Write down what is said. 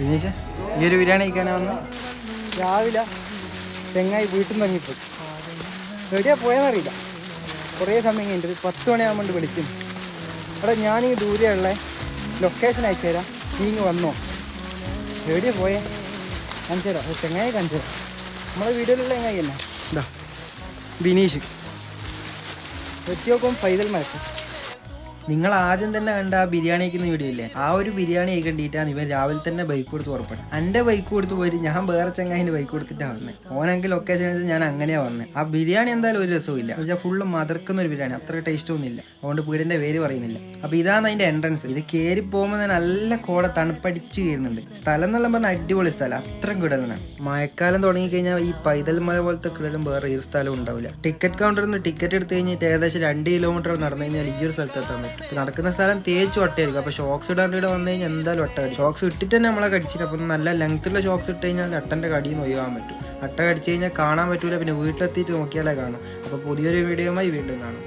ദിനേശ് ഈ ഒരു ബിരിയാണി കഴിക്കാനാ വന്നു? രാവിലെ തെങ്ങായി വീട്ടിൽ നിന്ന് ഇറങ്ങിപ്പോയി. എവിടെയാ പോയെന്നറിയില്ല. കുറേ സമയം കഴിഞ്ഞിട്ട് പത്ത് മണിയാകുമ്പോൾ വിളിക്കും. എടാ ഞാനിങ്ങ് ദൂരെയുള്ള ലൊക്കേഷൻ അയച്ചു തരാം. നീ ഇങ്ങ് വന്നോ. എവിടെയാ പോയേ? കാണിച്ചു തരാം. ഒരു തെങ്ങായി കാണിച്ചു തരാം. നമ്മളെ വീഡിയോയിലുള്ള തെങ്ങായി തന്നെ. ഇതാ ബിനീഷ്. വെട്ടി പൈതൽ മരക്കും നിങ്ങൾ ആദ്യം തന്നെ കണ്ട ആ ബിരിയാണി കഴിക്കുന്ന വീഡിയോ ഇല്ലേ? ആ ഒരു ബിരിയാണി കഴിക്കണ്ടിട്ടാണ് ഇവൻ രാവിലെ തന്നെ ബൈക്ക് കൊടുത്ത് പുറപ്പെട്ടു എന്റെ ബൈക്ക് കൊടുത്ത് പോയി ഞാൻ വേറെ ചങ്ങാഹിന്റെ ബൈക്ക് കൊടുത്തിട്ടാണ് വന്നത് ഓനെങ്കിൽ ലൊക്കേഷൻ ഞാൻ അങ്ങനെയാ വന്നത് ആ ബിരിയാണി എന്തായാലും ഒരു രസവും ഇല്ല. എന്നുവെച്ചാൽ ഫുള്ള് മതർക്കുന്ന ഒരു ബിരിയാണി. അത്ര ടേസ്റ്റ് ഒന്നുമില്ല അതുകൊണ്ട് വീടിന്റെ പേര് പറയുന്നില്ല. അപ്പോൾ ഇതാണ് അതിന്റെ എൻട്രൻസ് ഇത് കയറി പോകുമ്പോൾ നല്ല കോട തണുപ്പടിച്ച് കയറുന്നുണ്ട് സ്ഥലം എന്നുള്ള പറഞ്ഞാൽ അടിപൊളി സ്ഥലം. അത്രയും കിടലാണ്. മഴക്കാലം തുടങ്ങിക്കഴിഞ്ഞാൽ ഈ പൈതൽ മല പോലത്തെ കിടലും വേറെ ഒരു സ്ഥലം ഉണ്ടാവില്ല. ടിക്കറ്റ് കൗണ്ടറിൽ നിന്ന് ടിക്കറ്റ് എടുത്ത് കഴിഞ്ഞിട്ട് ഏകദേശം രണ്ട് കിലോമീറ്റർ നടന്നു കഴിഞ്ഞാൽ ഈ ഒരു സ്ഥലത്ത് എത്താൻ പറ്റും. നടക്കുന്ന സ്ഥലം തേച്ച് ഒട്ടയായിരിക്കും അപ്പോൾ ഷോക്സ് ഇടാണ്ട് ഇവിടെ വന്നു കഴിഞ്ഞാൽ എന്തായാലും ഒട്ട കടി ഷോക്സ് ഇട്ടിട്ട് തന്നെ നമ്മളെ കടിച്ചിട്ട് അപ്പം നല്ല ലെങ്ത്തുള്ള ഷോക്സ് ഇട്ട് കഴിഞ്ഞാൽ അട്ടന്റെ കടിയിൽ നിന്ന് ഒഴിവാൻ പറ്റും. അട്ട കടിച്ചു കഴിഞ്ഞാൽ കാണാൻ പറ്റൂല പിന്നെ വീട്ടിലെത്തിയിട്ട് നോക്കിയാലേ കാണും. അപ്പോൾ പുതിയൊരു വീഡിയോയുമായി വീണ്ടും കാണും.